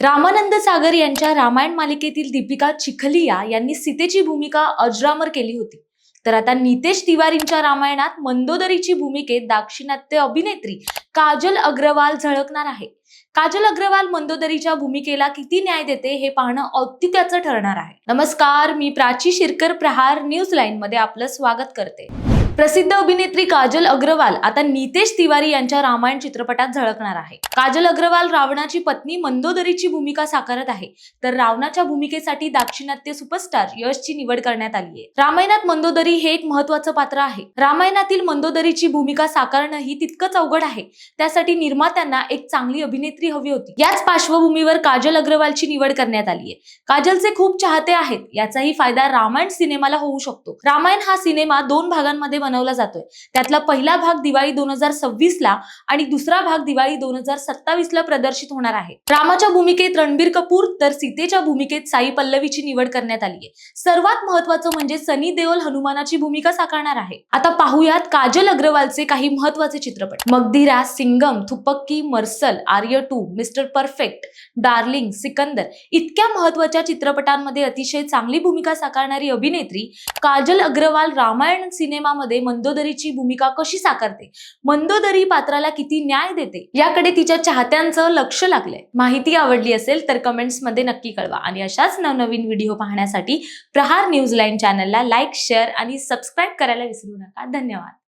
रामानंद सागर यांच्या रामायण मालिकेतील दीपिका चिखलिया यांनी सीतेची भूमिका अजरामर केली होती. तर आता नितेश तिवारींच्या रामायणात मंदोदरीची भूमिकेत दाक्षिणात्य अभिनेत्री काजल अग्रवाल झळकणार आहे. काजल अग्रवाल मंदोदरीच्या भूमिकेला किती न्याय देते हे पाहणं औत्सुक्याचं ठरणार आहे. नमस्कार मी प्राची शिरकर प्रहार न्यूज लाईन मध्ये आपलं स्वागत करते. प्रसिद्ध अभिनेत्री काजल अग्रवाल आता नितेश तिवारी यांच्या रामायण चित्रपटात झळकणार आहे. काजल अग्रवाल रावणाची पत्नी मंदोदरीची भूमिका साकारत आहे. तर रावणाच्या भूमिकेसाठी दाक्षिणात्य सुपरस्टार यशची निवड करण्यात आली आहे रामायणात मंदोदरी हे एक महत्वाचं पात्र आहे. रामायणातील मंदोदरीची भूमिका साकारणं ही तितकंच अवघड आहे. त्यासाठी निर्मात्यांना एक चांगली अभिनेत्री हवी होती. याच पार्श्वभूमीवर काजल अग्रवालची निवड करण्यात आली आहे काजलचे खूप चाहते आहेत. याचाही फायदा रामायण सिनेमाला होऊ शकतो. रामायण हा सिनेमा दोन भागांमध्ये मनवला जातोय. त्यातला पहिला भाग दिवाळी दोन हजार सव्वीस ला आणि दुसरा भाग दिवाळी दोन हजार सत्तावीस ला प्रदर्शित होणार आहे. रामाच्या भूमिकेत रणबीर कपूर तर सीतेच्या भूमिकेत साई पल्लवीची निवड करण्यात आली आहे. सर्वात महत्वाचं म्हणजे सनी देओल हनुमानाची भूमिका साकारणार आहे. आता पाहूयात काजल अग्रवालचे काही महत्त्वाचे चित्रपट. Magadheera Singham Thuppakki Mersal Arya two Mr Perfect Darling Sikandar इतक्या महत्त्वाच्या चित्रपटांमध्ये अतिशय चांगली भूमिका साकारणारी अभिनेत्री काजल अग्रवाल रामायण सिनेमामध्ये मंदोदरीची भूमिका कशी साकारते? मंदोदरी पात्राला किती न्याय देते? याकडे तिच्या चाहत्यांचं लक्ष लागलंय. माहिती आवडली असेल तर कमेंट्समध्ये नक्की कळवा. आणि अशाच नवनवीन व्हिडिओ पाहण्यासाठी प्रहार न्यूज लाईन चॅनलला लाईक शेअर आणि सबस्क्राईब करायला विसरू नका. धन्यवाद.